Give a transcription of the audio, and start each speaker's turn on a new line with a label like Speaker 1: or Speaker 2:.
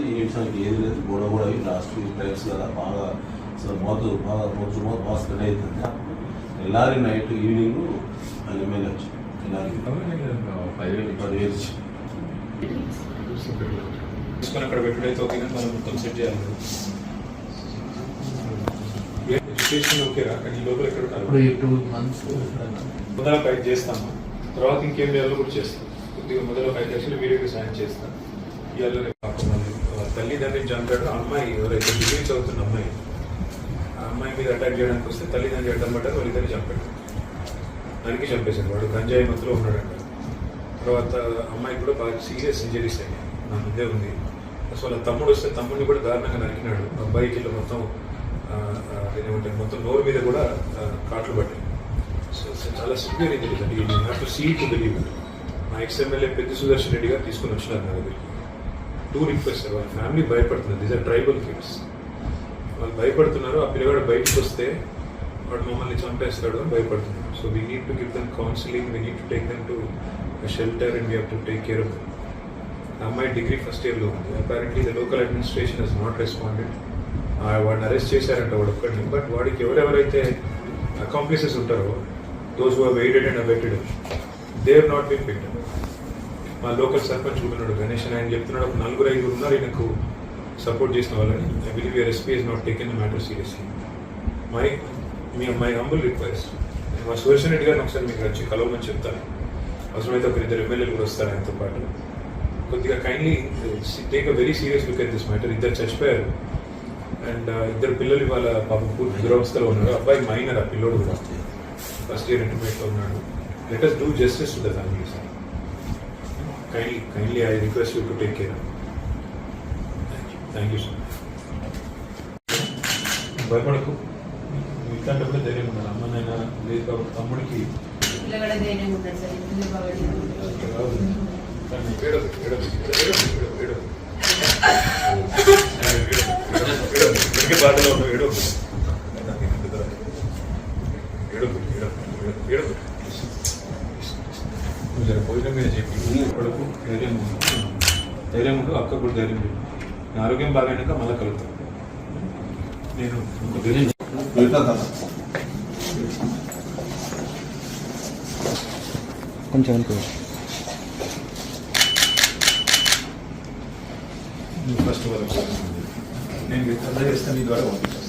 Speaker 1: ఈ నిమిషానికి ఏది లేదు. గొడవ కూడా లాస్ట్ టైమ్స్ కదా బాగా అసలు మోతు బాగా రోజు మోతు బాగా స్ప్రెడ్ అవుతుంది ఎల్లారి నైట్ ఈవినింగ్ ఆయన ఎమ్మెల్యే వచ్చి ఎల్లారి.
Speaker 2: పదివేలు.
Speaker 1: పదివేలు ఇచ్చి.
Speaker 2: తీసుకొని అక్కడ పెట్టుడైతే ఓకే మనం మొత్తం సెట్ చేయాలి ఎడ్యుకేషన్ ఓకేరా కానీ ఈ లోపల ఎక్కడ
Speaker 3: ఇప్పుడు ఈ టూ మంత్స్
Speaker 2: మొదల పైకి చేస్తాము తర్వాత ఇంకేం చేయాలో కూడా చేస్తాం. కొద్దిగా మొదల పైకి చేసి వీడియోకి సాయం చేస్తాం. ఇవాళ తల్లిదండ్రి తల్లిదండ్రులు చంపాడు అమ్మాయి ఎవరైతే డిగ్రీ చదువుతున్న అమ్మాయి ఆ అమ్మాయి మీద అటాక్ చేయడానికి వస్తే తల్లిదండ్రులు అడ్డం పడ్డారు వాళ్ళిద్దరిని చంపాడు. దానికి చంపేశాడు. వాడు గంజాయి మత్తులో ఉన్నాడంట. తర్వాత అమ్మాయి కూడా బాగా సీరియస్ ఇంజరీస్ అయ్యాయి. నా ముందే ఉంది. అసలు వాళ్ళ తమ్ముడు వస్తే తమ్ముడిని కూడా దారుణంగా నరికినాడు. అబ్బాయికి ఇట్లా మొత్తం ఏమంటారు మొత్తం నోరు మీద కూడా కాట్లు పట్టాయి సో చాలా సివియర్ ఇంజరీస్ అండి you have to see to believe మా ఎక్స్ఎమ్మెల్యే పెద్ద సుదర్శన్ రెడ్డి గారు తీసుకుని వచ్చినారు నా దగ్గరికి. టూ రిక్వెస్ట్ వాళ్ళ ఫ్యామిలీ భయపడుతున్నారు. దీస్ ఆర్ ట్రైబల్ కిడ్స్ వాళ్ళు భయపడుతున్నారు ఆ పిల్లగాడు బయటకు వస్తే వాడు మమ్మల్ని చంపేస్తాడు అని భయపడుతున్నారు. So we need to give them counselling we need to take them to shelter and we have to take care of అమ్మాయి డిగ్రీ ఫస్ట్ ఇయర్లో ఉంది. Apparently the local administration has not responded వాడిని అరెస్ట్ చేశారంట వాడు ఒక్కడిని. But వాడికి ఎవరెవరైతే accomplices ఉంటారో those who waited and abetted they have not been picked మా లోకల్ సర్పంచ్ కూడా ఉన్నాడు గణేష్ అని ఆయన చెప్తున్నాడు. ఒక నలుగురు ఐదుగురు ఉన్నారు ఈయనకు సపోర్ట్ చేసిన వాళ్ళని. I believe your SP is not taken the matter seriously my me my humble request మా సుదర్శన్ రెడ్డి గారిని ఒకసారి మీకు వచ్చి కలవమని చెప్తాను. అవసరమైతే ఒక ఇద్దరు ఎమ్మెల్యేలు కూడా వస్తారు ఆయనతో పాటు. కొద్దిగా kindly take a very serious look at this matter ఇద్దరు చచ్చిపోయారు. అండ్ uh, ఇద్దరు పిల్లలు ఇవాళ పాపం పూర్తి దురవస్థలో ఉన్నారు. అబ్బాయి మైనర్ ఆ పిల్లోడు కూడా. ఫస్ట్ ఇయర్ ఇంటర్మీడియట్లో ఉన్నాడు. Let us do justice to the family sir kindly kindly I request you to take care thank you sir భయపడకు. ఇట్లాంటి కూడా ధైర్యం ఉండాలి. అమ్మనైనా లేదు కాబట్టి తమ్ముడికి
Speaker 4: పిల్లగాడ ధైర్యం ఉంటాడు
Speaker 2: జర భోజనం మీద చెప్పి కొడుకు ధైర్యం. ధైర్యం ఉండు అక్క కూడా ధైర్యం నా ఆరోగ్యం బాగాయినాక మళ్ళీ కలుగుతాం నేను.
Speaker 3: కొంచెం అనుకో
Speaker 2: ఫస్ట్ వరకు నేను అందజేస్తాను మీ ద్వారా పంపిస్తాను